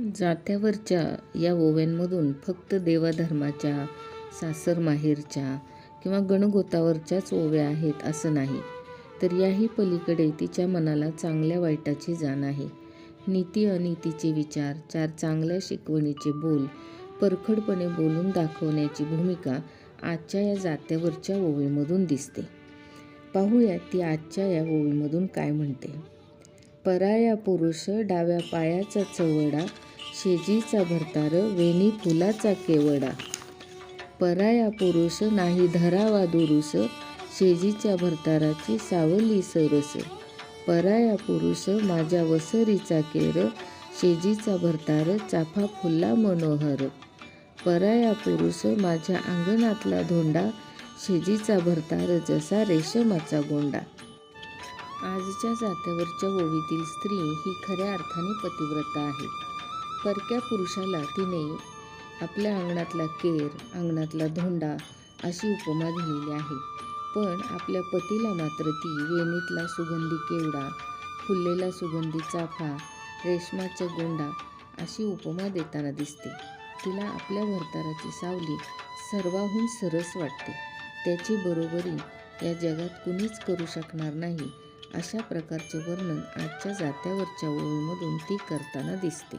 जात्यावरच्या या ओव्यांमधून फक्त देवाधर्माच्या सासर माहेरच्या किंवा गणगोतावरच्याच ओव्या आहेत असं नाही. तर याही पलीकडे तिच्या मनाला चांगल्या वाईटाची जाण आहे. नीती अनितीचे विचार चार चांगल्या शिकवणीचे बोल परखडपणे बोलून दाखवण्याची भूमिका आजच्या या जात्यावरच्या ओवीमधून दिसते. पाहूया ती आजच्या या ओवीमधून काय म्हणते. पराया पुरुष डाव्या पायाचा चवडा शेजीचा भरतार वेणी फुलाचा केवडा. पराया पुरुष नाही धरावा दुरुस शेजीच्या भरताराची सावली सरस. पराया पुरुष माझ्या वसरीचा केर शेजीचा भरतार चाफा फुल्ला मनोहर. पराया पुरुष माझ्या अंगणातला धोंडा शेजीचा भरतार जसा रेशमाचा गोंडा. आजच्या जात्यावरच्या ओवीतील स्त्री ही खऱ्या अर्थाने पतिव्रता आहे. परक्या पुरुषाला तिने आपल्या अंगणातला केर अंगणातला धोंडा अशी उपमा दिलेली आहे. पण आपल्या पतीला मात्र ती वेणीतला सुगंधी केवडा फुललेला सुगंधी चाफा रेशमाचा गोंडा अशी उपमा देताना दिसते. तिला आपल्या भरताराची सावली सर्वाहून सरस वाटते. त्याची बरोबरी या जगात कुणीच करू शकणार नाही. अशा प्रकारचे वर्णन आजच्या जात्यावरच्या ओळीमधून ती करताना दिसते.